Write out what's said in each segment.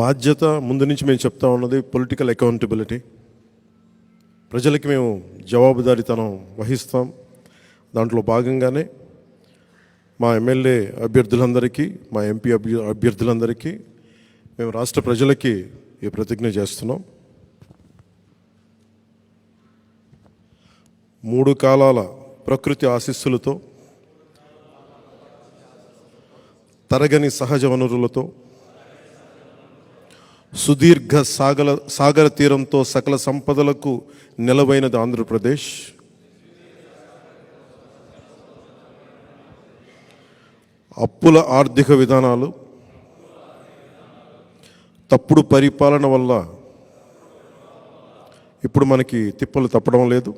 బాధ్యత ముందు నుంచి మేము చెప్తా ఉన్నది పొలిటికల్ అకౌంటబిలిటీ ప్రజలకి మేము జవాబుదారీతనం వహిస్తాం. దాంట్లో భాగంగానే మా ఎమ్మెల్యే అభ్యర్థులందరికీ మా ఎంపీ అభ్య అభ్యర్థులందరికీ మేము రాష్ట్ర ప్రజలకి ఈ ప్రతిజ్ఞ చేస్తున్నాం. మూడు కాలాల ప్రకృతి ఆశీస్సులతో తరగని సహజ వనరులతో సుదీర్ఘ సాగల సాగర తీరంతో సకల సంపదలకు నిలవైనది ఆంధ్రప్రదేశ్. అప్పుల ఆర్థిక విధానాలు తప్పుడు పరిపాలన వల్ల ఇప్పుడు మనకి తిప్పలు తప్పడం లేదు.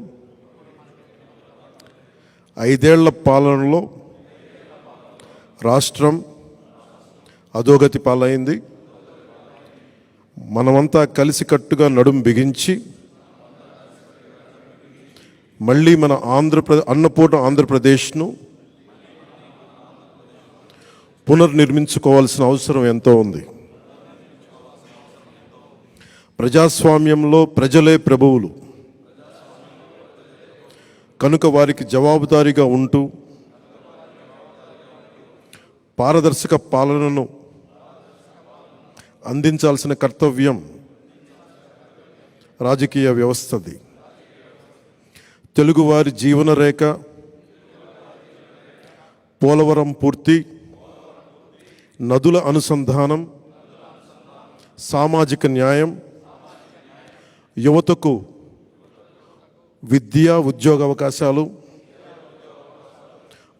ఐదేళ్ళ పాలనలో రాష్ట్రం అధోగతి పాలైంది. మనమంతా కలిసికట్టుగా నడుం బిగించి మళ్ళీ మన ఆంధ్రప్రదేశ్ అన్నపూర్ణ ఆంధ్రప్రదేశ్ను పునర్నిర్మించుకోవాల్సిన అవసరం ఎంతో ఉంది. ప్రజాస్వామ్యంలో ప్రజలే ప్రభువులు. కనుక వారికి జవాబుదారీగా ఉంటూ పారదర్శక పాలనను అందించాల్సిన కర్తవ్యం రాజకీయ వ్యవస్థది. తెలుగువారి జీవన రేఖ పోలవరం పూర్తి నదుల అనుసంధానం సామాజిక న్యాయం యువతకు విద్య ఉద్యోగ అవకాశాలు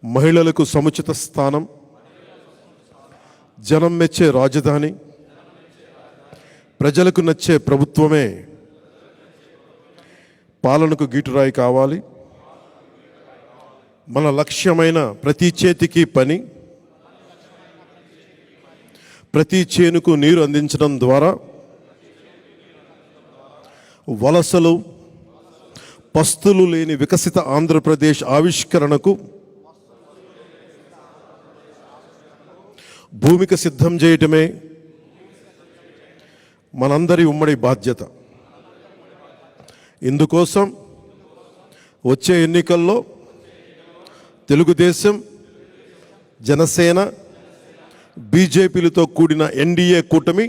మహిళలకు సముచిత స్థానం జనం మెచ్చే రాజధాని ప్రజలకు నచ్చే ప్రభుత్వమే. పాలనకు గీటురాయి కావాలి. మన లక్ష్యమైన ప్రతి చేతికి పని. ప్రతి చేనుకు నీరు అందించడం ద్వారా వలసలు పస్తులు లేని వికసిత ఆంధ్రప్రదేశ్ ఆవిష్కరణకు భూమిక సిద్ధం చేయటమే మనందరి ఉమ్మడి బాధ్యత. ఇందుకోసం వచ్చే ఎన్నికల్లో తెలుగుదేశం జనసేన బీజేపీలతో కూడిన ఎన్డీఏ కూటమి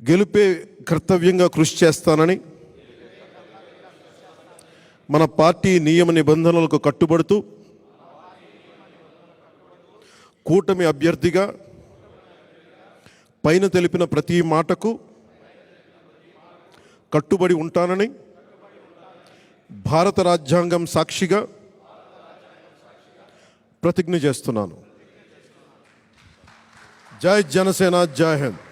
గెలిపే కర్తవ్యంగా కృషి చేస్తానని మన పార్టీ నియమ నిబంధనలకు కట్టుబడుతూ కూటమి అభ్యర్థిగా పైన తెలిపిన ప్రతి మాటకు కట్టుబడి ఉంటానని భారత రాజ్యాంగం సాక్షిగా ప్రతిజ్ఞ చేస్తున్నాను. జై జనసేన జై హింద్.